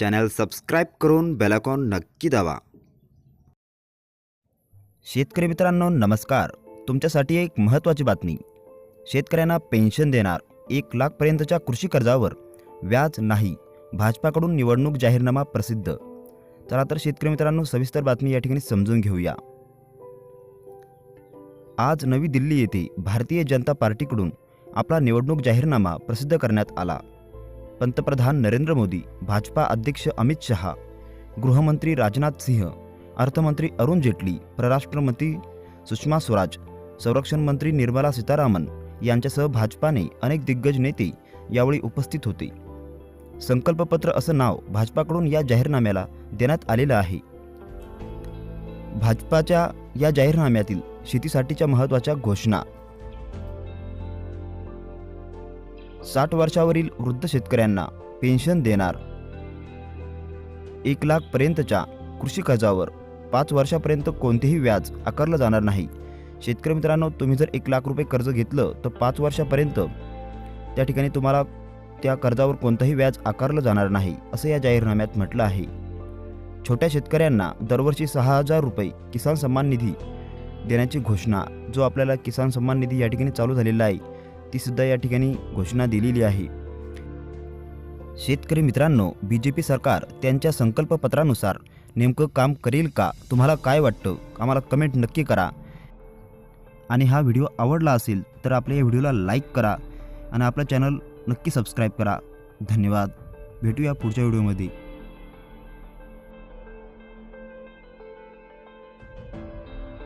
Channel subscribe करून बेलाकॉन नक्की दावा शेतकरी मित्रांनो नमस्कार. तुमच्यासाठी एक महत्त्वाची बातमी. शेतकऱ्यांना पेन्शन देणार एक लाखपर्यंतच्या कृषी कर्जावर व्याज नाही भाजपाकडून निवडणूक जाहीरनामा प्रसिद्ध. चला तर शेतकरी मित्रांनो सविस्तर बातमी या ठिकाणी समजून घेऊया. आज नवी दिल्ली येथे भारतीय जनता पार्टीकडून आपला निवडणूक जाहीरनामा प्रसिद्ध करण्यात आला. पंतप्रधान नरेंद्र मोदी भाजपा अध्यक्ष अमित शहा गृहमंत्री राजनाथ सिंह अर्थमंत्री अरुण जेटली परराष्ट्रमंत्री सुषमा स्वराज संरक्षण मंत्री निर्मला सीतारामन यांच्यासह भाजपाने अनेक दिग्गज नेते यावेळी उपस्थित होते. संकल्पपत्र असं नाव भाजपाकडून या जाहीरनाम्याला देण्यात आलेलं आहे. भाजपाच्या या जाहीरनाम्यातील शेतीसाठीच्या महत्त्वाच्या घोषणा साठ वर्षावरील वृद्ध शेतकऱ्यांना पेन्शन देणार. एक लाखपर्यंतच्या कृषी कर्जावर पाच वर्षापर्यंत कोणतेही व्याज आकारलं जाणार नाही. शेतकरी मित्रांनो तुम्ही जर एक लाख रुपये कर्ज घेतलं तर पाच वर्षापर्यंत त्या ठिकाणी तुम्हाला त्या कर्जावर कोणतंही व्याज आकारलं जाणार नाही असं या जाहीरनाम्यात म्हटलं आहे. छोट्या शेतकऱ्यांना दरवर्षी सहा हजार रुपये किसान सन्मान निधी देण्याची घोषणा जो आपल्याला किसान सन्मान निधी या ठिकाणी चालू झालेला आहे तीसुद्धा या ठिकाणी घोषणा दिलेली आहे. शेतकरी मित्रांनो बी जे पी सरकार त्यांच्या संकल्पपत्रानुसार नेमकं काम करेल का? तुम्हाला काय वाटतं? आम्हाला कमेंट नक्की करा. आणि हा व्हिडिओ आवडला असेल तर आपल्या या व्हिडिओला लाईक करा आणि आपलं चॅनल नक्की सबस्क्राईब करा. धन्यवाद. भेटूया पुढच्या व्हिडिओमध्ये.